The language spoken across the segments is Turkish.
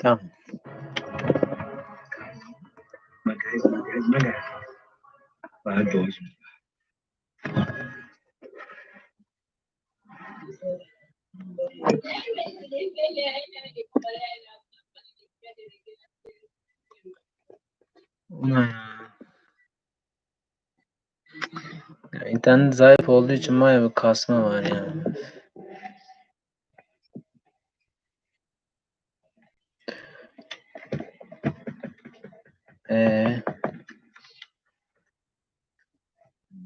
Tamam. Magaz, magaz, magaz. Para dois. Ulan ya. Ya internet zayıf olduğu için baya bir kasma var ya.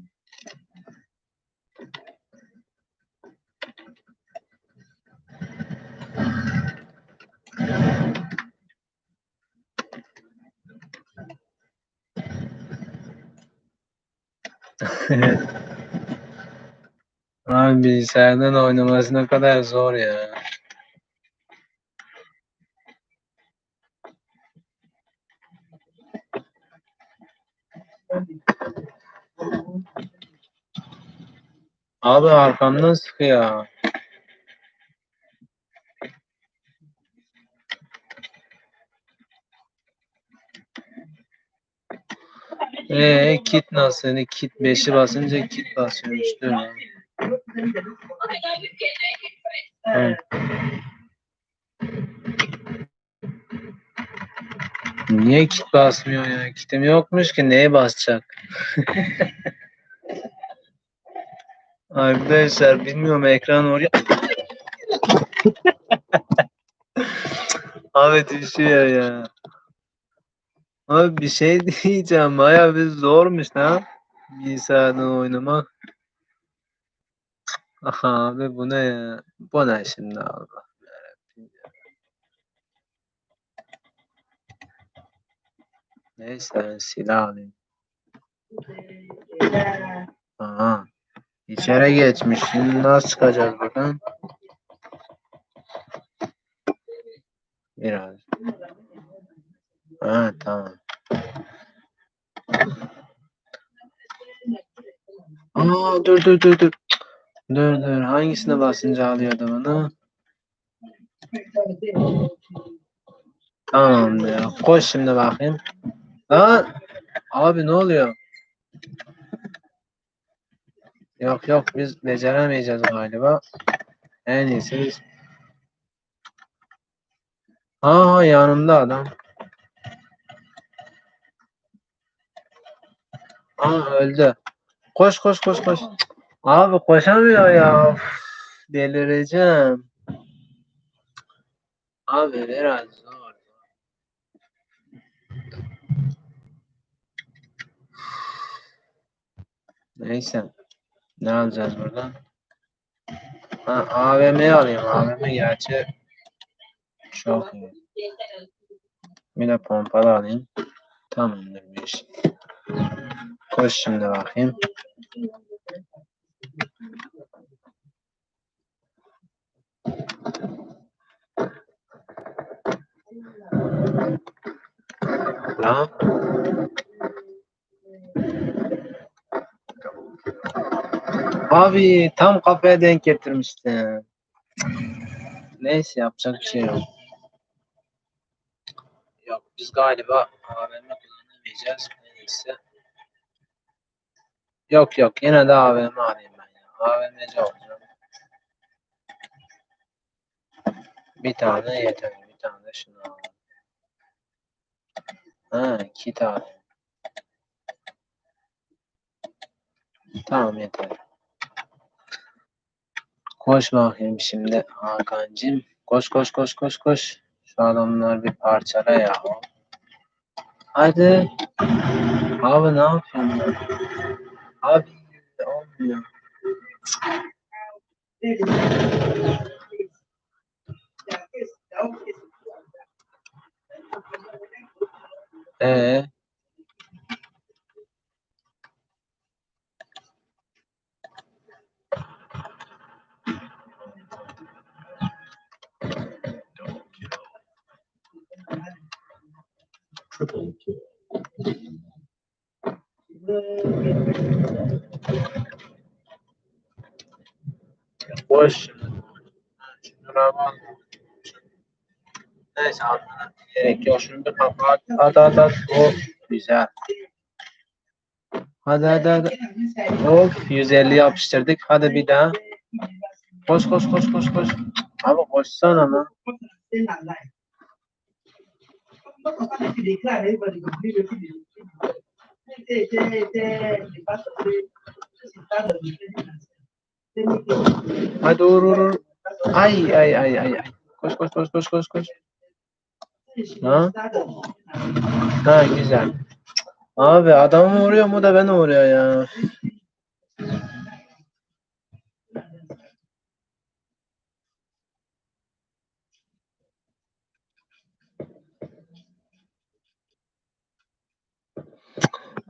Abi bilgisayardan oynaması ne kadar zor ya. Abi arkamdan sıkıyor. Ee, kit nasıl? Yani kit 5'i basınca kit basıyormuş mi? Hı. Niye kit basmıyor ya? Kitim yokmuş ki neye basacak? Arkadaşlar bilmiyorum ekran oraya. Abi düşüyor ya. Abi bir şey diyeceğim. Bayağı bir zormuş lan. Bilgisayardan oynamak. Aha abi bu ne ya? Bu ne şimdi Allah. Neyse ben silah alayım. Aha. İçeri geçmiş. Nasıl çıkacağız buradan? Biraz. Ha tamam. Aa dur dur dur dur. Dur dur. Hangisine basınca alıyordu bunu? Tamam ya. Koş şimdi bakayım. Lan. Abi ne oluyor? Yok yok biz beceremeyeceğiz galiba. En iyisi biz. Aha yanımda adam. Aa öldü. Koş koş koş koş. Abi koşamıyor ya. Uf, delireceğim. Abi biraz zor. Neyse. Ne alacağız buradan? Ha, AVM'yi alayım. AVM gerçi çok iyi. Bir de pompalı alayım. Tamamdır bir iş. Koş şimdi bakayım. Lan. Abi tam kafaya denk getirmiştim. Neyse yapacak bir şey yok. Yok biz galiba AVM kullanamayacağız. Neyse. Yok yok yine de AVM alayım ben ya. AVM'ci olacağım. Bir tane yeter. Bir tane de şunu alalım. Ha iki tane. Tamam yeter. Koş bakayım şimdi Hakan'cığım. Koş koş koş koş koş. Şu adamlar bir parçala ya. Hadi. Abi ne yapıyorsun ya? Abi olmuyor. Ee, boş. Şuna bak. Neyse atmana gerek yok. Şunu bir kapat. At at at. Hop. Güzel. Hadi hadi hadi. Hop. 150 yapıştırdık. Hadi bir daha. Koş koş koş koş koş. Abi koşsana vur vur. Ay ay ay ay. Koş koş koş koş koş koş. Ha? Ha güzel. Abi adamı vuruyor mu da beni vuruyor ya.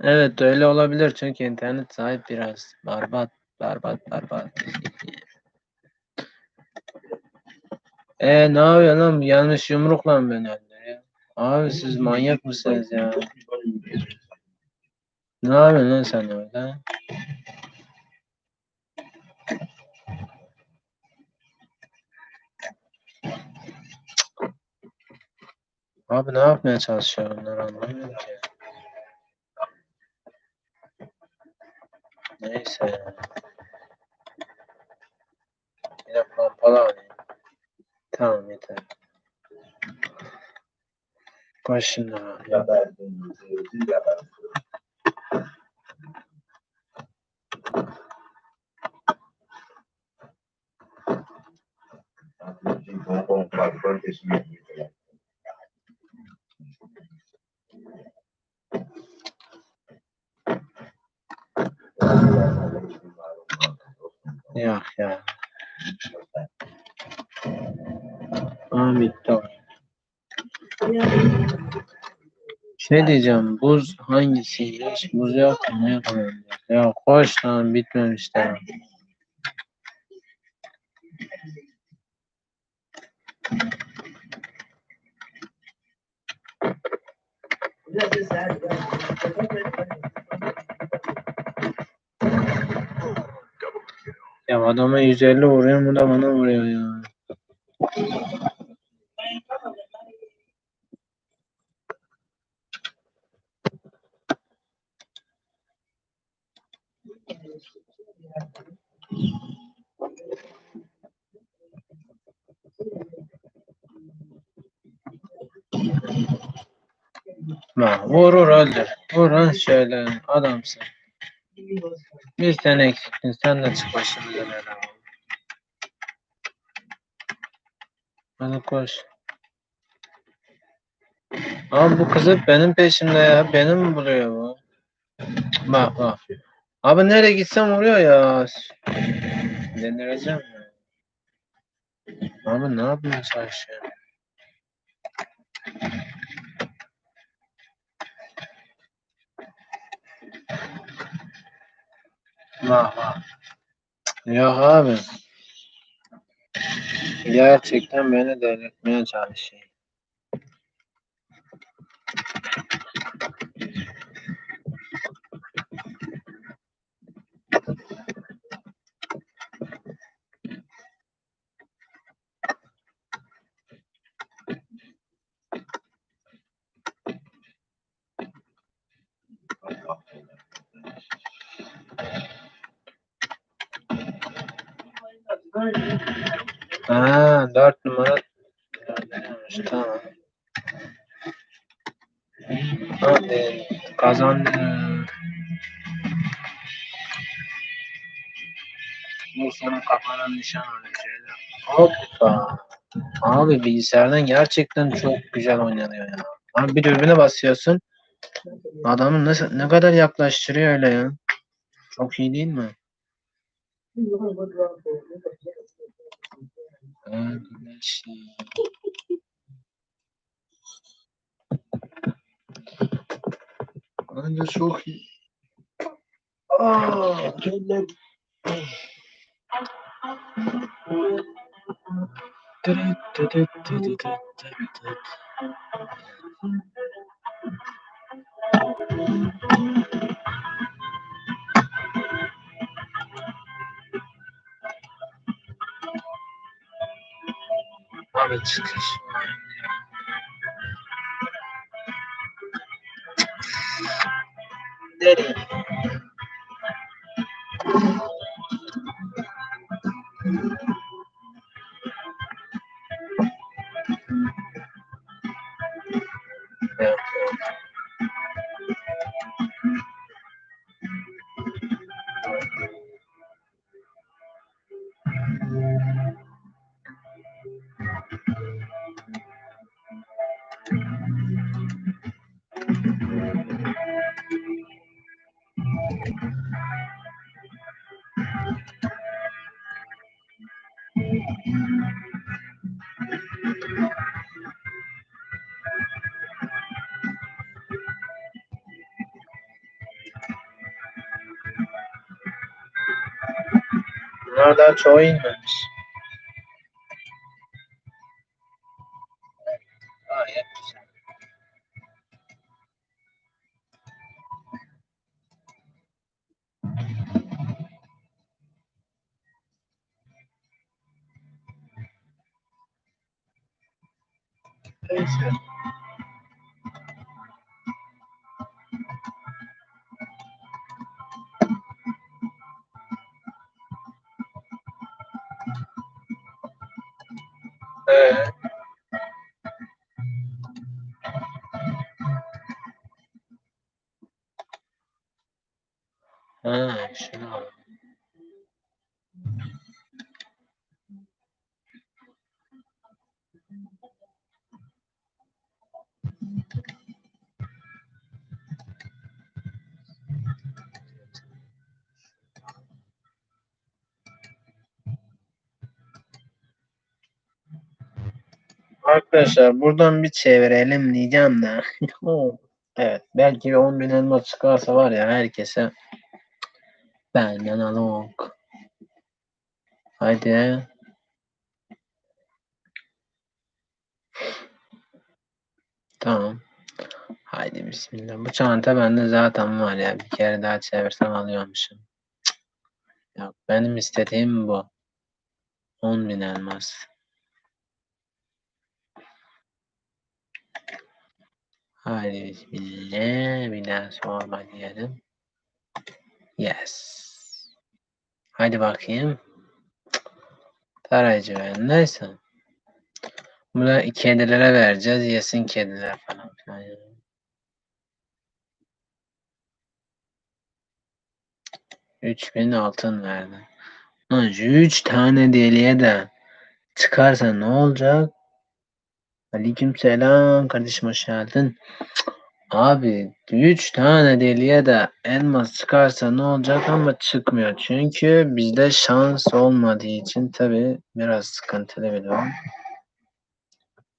Evet öyle olabilir çünkü internet sahip biraz berbat berbat berbat. E ne yapıyorsun lan? Yanlış yumrukla mı beni öldürüyor? Abi siz manyak mısınız ya? Ne yapıyorsun lan sen orada? Abi ne yapmaya çalışıyor onlar anlamıyorum ki. Neyse. Bir de pompalı alayım. Tamam yeter. Koş şimdi abi. Yok ya. Bitti o. Şey diyeceğim, buz hangisiymiş? Buz yok mu? Yapalım? Ya koş lan bitmemiş daha. Adama 150 vuruyor, bu da bana vuruyor ya. Bak vurur öldür. Vur lan şöyle adamsın. Bir sen eksiktin sen de çık başımıza bela. Hadi koş. Abi bu kızı benim peşimde ya. Beni mi buluyor bu? Bak bak. Abi nereye gitsem vuruyor ya. Denireceğim ya. Abi ne yapmaya çalışıyor? Vah vah. Yok abi. Gerçekten beni delirtmeye çalışıyor. Ha, dört numara. Dördüncüymüş, Tamam. Hadi kazandı. Bu senin kafana nişan alacağız. Hoppa. Abi bilgisayardan gerçekten çok güzel oynanıyor ya. Abi bir dürbüne basıyorsun. Adamı nasıl ne kadar yaklaştırıyor öyle ya. Çok iyi değil mi? Arkadaşlar. Bence çok iyi. Aa, tırıt. Abi çıkış Nereye? Bunlar daha çoğu Arkadaşlar buradan bir çevirelim diyeceğim de. evet belki bir 10 bin elma çıkarsa var ya herkese benden along. Haydi. Tamam. Haydi bismillah. Bu çanta bende zaten var ya. Bir kere daha çevirsem alıyormuşum. Cık. Yok benim istediğim bu. 10 bin elmas. Haydi bismillah. Bir daha sorma diyelim. Yes. Hadi bakayım. Tarayıcı ben neyse. Bunu kedilere vereceğiz. Yesin kediler falan filan. Üç bin altın verdi. Üç tane deliye de çıkarsa ne olacak? Aleyküm selam kardeşim hoş geldin. Abi 3 tane deliye de elmas çıkarsa ne olacak ama çıkmıyor. Çünkü bizde şans olmadığı için tabi biraz sıkıntılı bir durum.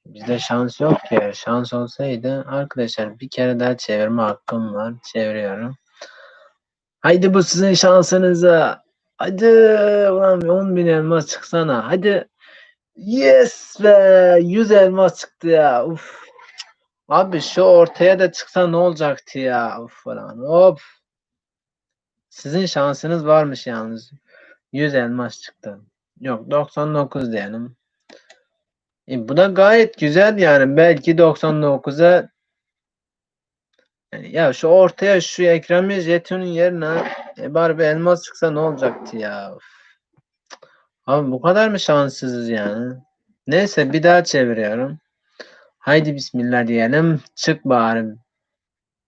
Bizde şans yok ki. Şans olsaydı arkadaşlar bir kere daha çevirme hakkım var. Çeviriyorum. Haydi bu sizin şansınıza. Hadi ulan 10 bin elmas çıksana. Hadi. Yes be 100 elmas çıktı ya. Uf. Abi şu ortaya da çıksa ne olacaktı ya? Uf falan. Hop. Sizin şansınız varmış yalnız. 100 elmas çıktı. Yok 99 diyelim. E, bu da gayet güzel yani. Belki 99'a yani ya şu ortaya şu Ekrem jetonun yerine e, bari bir elmas çıksa ne olacaktı ya? Uf. Abi bu kadar mı şanssızız yani? Neyse bir daha çeviriyorum. Haydi bismillah diyelim. Çık bari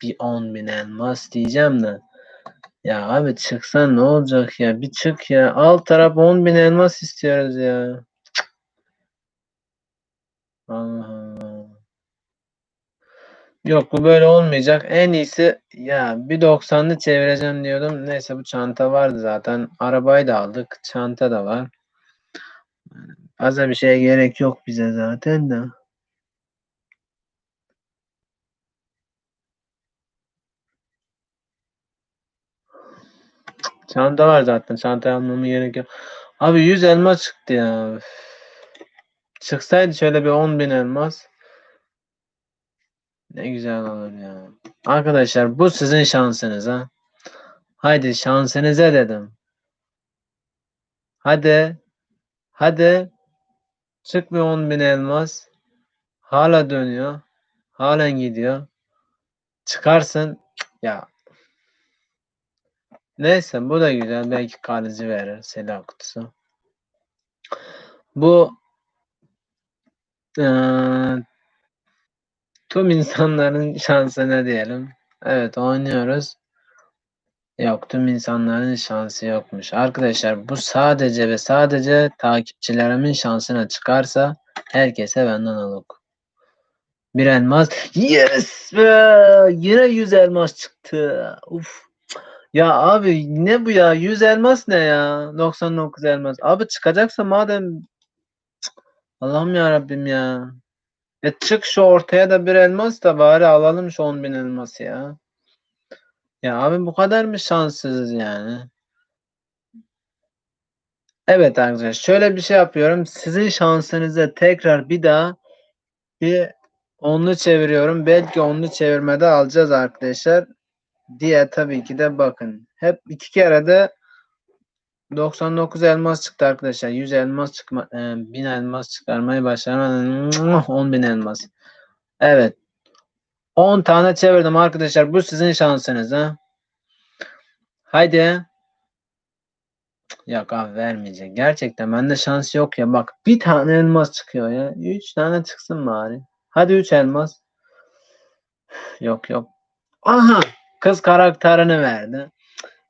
bir 10 bin elmas diyeceğim de. Ya abi çıksa ne olacak ya? Bir çık ya. Alt taraf 10 bin elmas istiyoruz ya. Allah. Yok bu böyle olmayacak. En iyisi ya bir 90'lı çevireceğim diyordum. Neyse bu çanta vardı zaten. Arabayı da aldık. Çanta da var. Fazla bir şeye gerek yok bize zaten de. Çanta var zaten. Çanta almama gerek yok. Abi 100 elma çıktı ya. Çıksaydı şöyle bir 10 bin elmas. Ne güzel olur ya. Arkadaşlar bu sizin şansınız ha. Haydi şansınıza dedim. Hadi. Hadi. Çık bir 10 bin elmas. Hala dönüyor. Halen gidiyor. Çıkarsın. Ya. Neyse bu da güzel. Belki kalıcı verir. Silah kutusu. Bu eee, tüm insanların şansına diyelim. Evet oynuyoruz. Yok tüm insanların şansı yokmuş. Arkadaşlar bu sadece ve sadece takipçilerimin şansına çıkarsa herkese benden alok. Bir elmas. Yes be! Yine 100 elmas çıktı. Uf. Ya abi ne bu ya? 100 elmas ne ya? 99 elmas. Abi çıkacaksa madem Allah'ım ya Rabbim ya. E çık şu ortaya da bir elmas da bari alalım şu 10 bin elması ya. Ya abi bu kadar mı şanssızız yani? Evet arkadaşlar şöyle bir şey yapıyorum. Sizin şansınıza tekrar bir daha bir onlu çeviriyorum. Belki onlu çevirmede alacağız arkadaşlar. Diye tabii ki de bakın. Hep iki kere de 99 elmas çıktı arkadaşlar. 100 elmas çıkma, e, 1000 elmas çıkarmayı başaramadım. 10 bin elmas. Evet. 10 tane çevirdim arkadaşlar. Bu sizin şansınız ha. Haydi. Yok abi vermeyecek. Gerçekten bende şans yok ya. Bak bir tane elmas çıkıyor ya. 3 tane çıksın bari. Hadi 3 elmas. Yok yok. Aha. Kız karakterini verdi.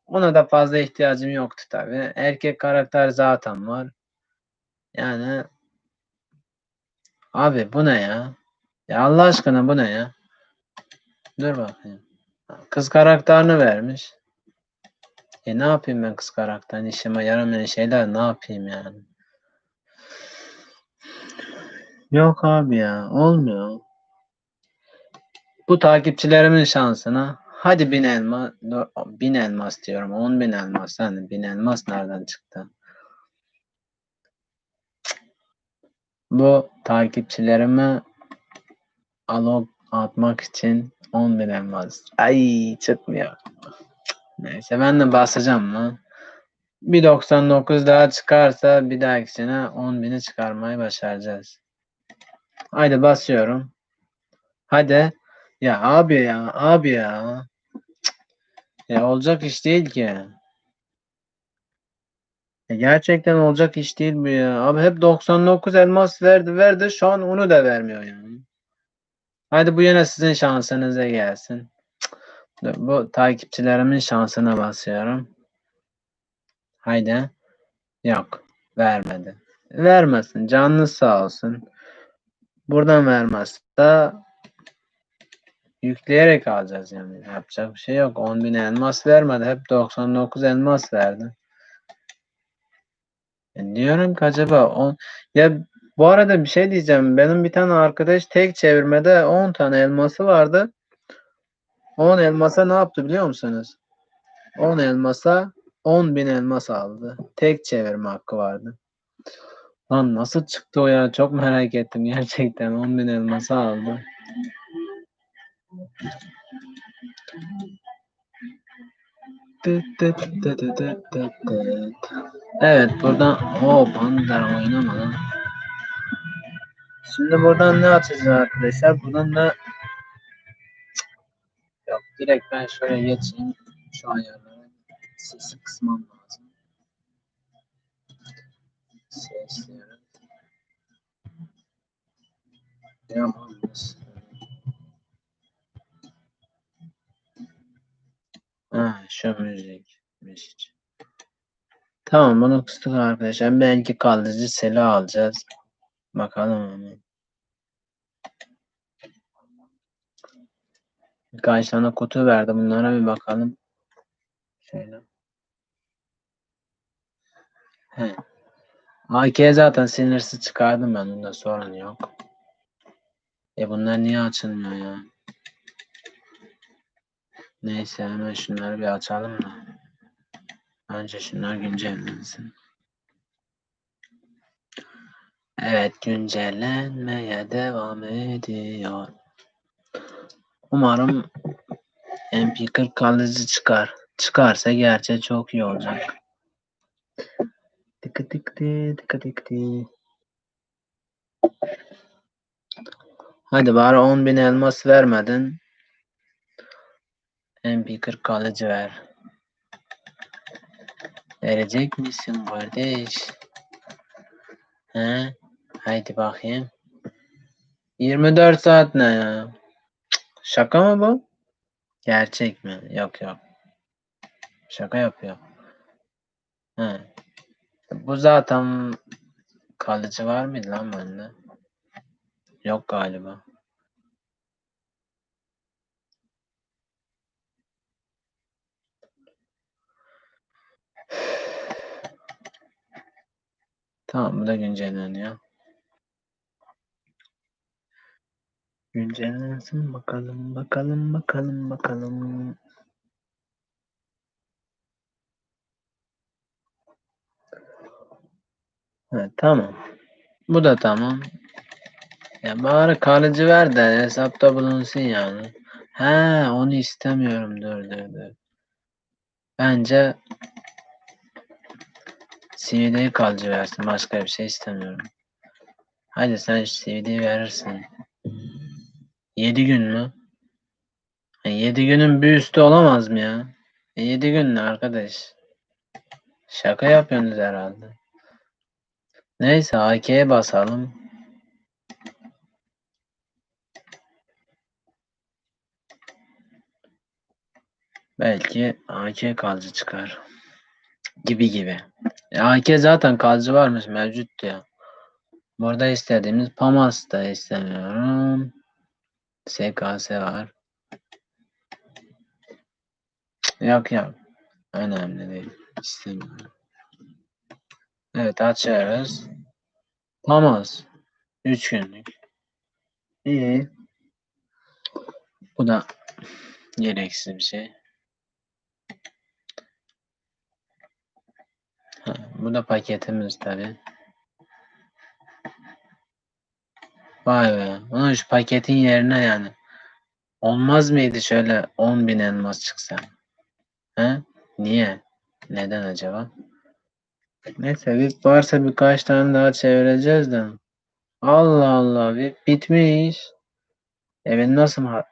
Ona da fazla ihtiyacım yoktu tabi. Erkek karakter zaten var. Yani abi bu ne ya? Ya Allah aşkına bu ne ya? Dur bakayım. Kız karakterini vermiş. E ne yapayım ben kız karakterin işime yaramayan şeyler ne yapayım yani? Yok abi ya olmuyor. Bu takipçilerimin şansına hadi bin elmas bin elmas diyorum on bin elmas hani bin elmas nereden çıktı? Bu takipçilerime alop atmak için 10 bin elmas. Ay çıkmıyor. Neyse ben de basacağım lan. Bir 99 daha çıkarsa bir dahakisine 10 bini çıkarmayı başaracağız. Haydi basıyorum. Hadi. Ya abi ya abi ya. Ya olacak iş değil ki. Ya gerçekten olacak iş değil bu ya. Abi hep 99 elmas verdi verdi şu an onu da vermiyor yani. Hadi bu yine sizin şansınıza gelsin. Bu takipçilerimin şansına basıyorum. Haydi. Yok. Vermedi. Vermesin. Canınız sağ olsun. Buradan vermezse yükleyerek alacağız yani. Yapacak bir şey yok. 10.000 elmas vermedi. Hep 99 elmas verdi. E diyorum ki acaba 10 ya bu arada bir şey diyeceğim. Benim bir tane arkadaş tek çevirmede 10 tane elması vardı. 10 elmasa ne yaptı biliyor musunuz? 10 elmasa 10 bin elmas aldı. Tek çevirme hakkı vardı. Lan nasıl çıktı o ya? Çok merak ettim gerçekten. 10 bin elması aldı. Evet buradan o Bandar oynama lan. Şimdi buradan ne atacağız arkadaşlar? Buradan da Yok direkt ben şöyle geçeyim. Şu ayarları sesi kısmam lazım. Sesleri. Yalnız. Ha, şu müzik. Müzik. Tamam bunu kıstık arkadaşlar. Belki kalıcı seli alacağız. Bakalım onu. Birkaç tane kutu verdi. Bunlara bir bakalım. Şöyle. He. AK zaten sinirsiz çıkardım ben. Bunda sorun yok. E bunlar niye açılmıyor ya? Neyse hemen şunları bir açalım da. Önce şunlar güncellensin. Evet güncellenmeye devam ediyor. Umarım MP40 kalıcı çıkar. Çıkarsa gerçi çok iyi olacak. Tıkı tıkı tıkı tıkı. Hadi bari 10.000 elmas vermedin. MP40 kalıcı ver. Verecek misin kardeş? He? Haydi bakayım. 24 saat ne ya? Şaka mı bu? Gerçek mi? Yok yok. Şaka yapıyor. He. Bu zaten kalıcı var mıydı lan bende? Yok galiba. Tamam bu da güncelleniyor. Güncellensin bakalım bakalım bakalım bakalım. Evet, tamam. Bu da tamam. Ya bari kalıcı ver de hesapta bulunsun yani. He onu istemiyorum. Dur dur dur. Bence CV'yi kalıcı versin. Başka bir şey istemiyorum. Hadi sen CV'yi verirsin. 7 gün mü? 7 günün bir üstü olamaz mı ya? 7 gün ne arkadaş? Şaka yapıyorsunuz herhalde. Neyse AK'ye basalım. Belki AK kalıcı çıkar. Gibi gibi. E, AK zaten kalıcı varmış mevcuttu ya. Burada istediğimiz Pamas da istemiyorum. SKS var. Yok yok. Önemli değil. İstemiyorum. Evet açıyoruz. Pamas. 3 günlük. İyi. Bu da gereksiz bir şey. Ha, bu da paketimiz tabi. Vay be. Ulan şu paketin yerine yani. Olmaz mıydı şöyle 10.000 elmas çıksa? He? Niye? Neden acaba? Neyse VIP varsa birkaç tane daha çevireceğiz de. Allah Allah VIP bitmiş. E nasıl ha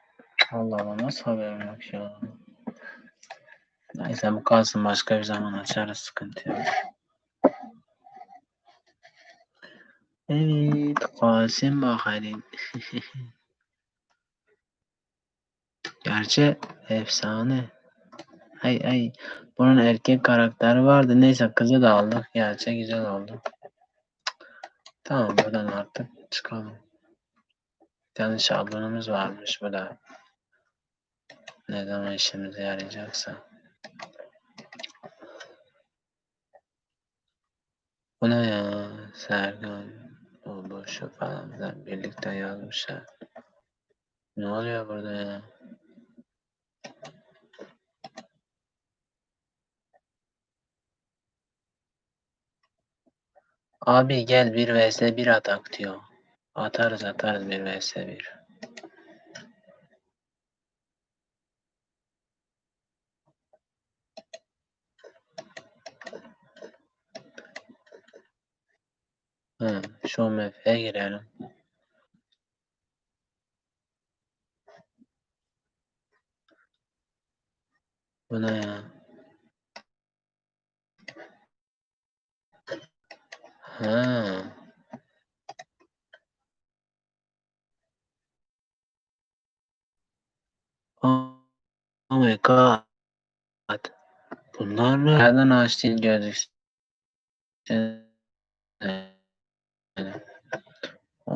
Allah Allah nasıl haberim yok ya. Neyse bu kalsın başka bir zaman açarız sıkıntı yok. Evet kalsın bakalım. Gerçi efsane. Ay ay bunun erkek karakteri vardı. Neyse kızı da aldık. Gerçi güzel oldu. Tamam buradan artık çıkalım. Bir tane şablonumuz varmış bu da. Ne zaman işimize yarayacaksa. Bu ne ya? Serkan. Boşu falan birlikte yazmışlar. Ne oluyor burada ya? Abi gel bir vs 1 atak diyor. Atarız atarız bir vs 1. şu MF'ye girelim. Bu ne ya? Ha. Oh, my god. Bunlar mı? Nereden açtın gördük?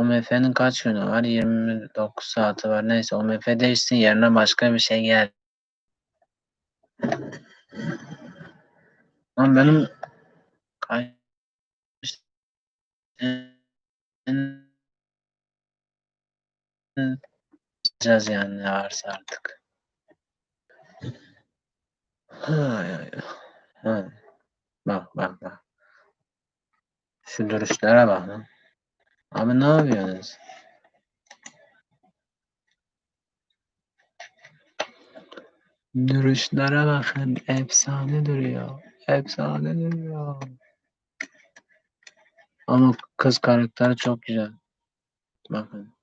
OMF'nin kaç günü var? 29 saati var. Neyse OMF değişsin yerine başka bir şey gel. Lan benim kaç yapacağız yani ne varsa artık. Hay hay. Ha. Bak bak bak. Şu duruşlara bak lan. Abi ne yapıyorsunuz? Duruşlara bakın. Efsane duruyor. Efsane duruyor. Ama kız karakteri çok güzel. Bakın.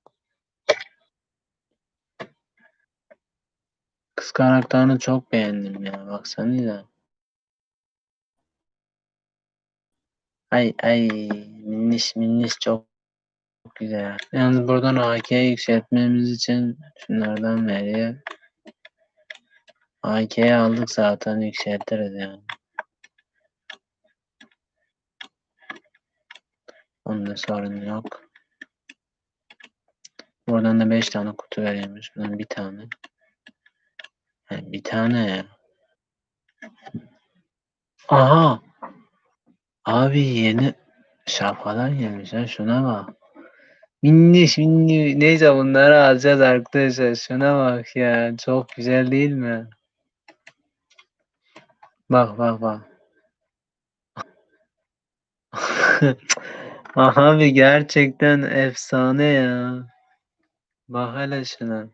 Kız karakterini çok beğendim ya. Baksanıza. Ay ay minniş minniş çok güzel. Yalnız buradan AK'yi yükseltmemiz için şunlardan veriyor. AK'yi aldık zaten yükseltiriz yani. Onda sorun yok. Buradan da 5 tane kutu veriyormuş. Bundan bir tane. Ha, bir tane ya. Aha! Abi yeni şapkalar gelmiş şuna bak. Minniş minniş. Neyse bunları alacağız arkadaşlar. Şuna bak ya. Çok güzel değil mi? Bak bak bak. Abi gerçekten efsane ya. Bak hele şuna.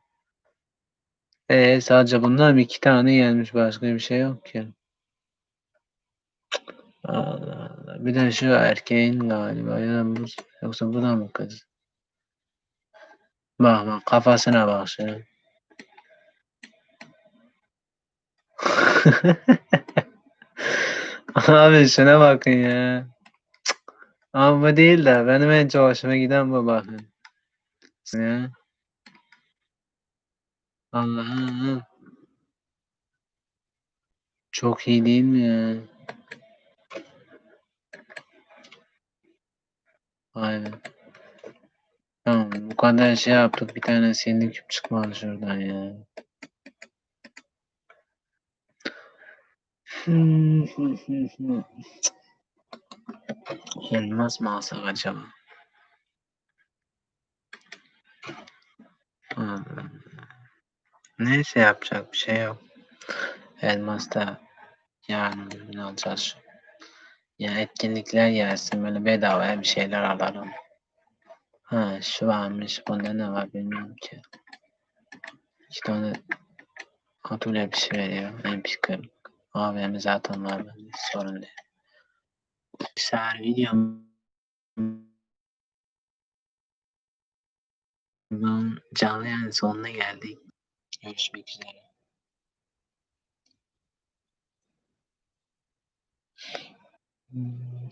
Ee, sadece bundan iki tane gelmiş. Başka bir şey yok ki. Allah Allah. Bir de şu erkeğin galiba. Ya bu, yoksa bu da mı kız? Bak bak kafasına bak şuna. Abi şuna bakın ya. Cık. Ama bu değil de benim en çok hoşuma giden bu bakın. Ya. Allah'ım. Çok iyi değil mi ya? Be. Tamam bu kadar şey yaptık bir tane senin küp çıkmadı şuradan ya. Elmas mı alsak acaba? Allah. Neyse yapacak bir şey yok. Elmas da yarın bir gün alacağız. Ya etkinlikler gelsin böyle bedavaya bir şeyler alalım. Ha şu varmış bunda ne var bilmiyorum ki. İşte onu Atölye bir şey veriyor. MP40. AVM zaten var bende. Sorun değil. Güzel videom. Ben canlı yayın sonuna geldik. Görüşmek üzere. Hmm.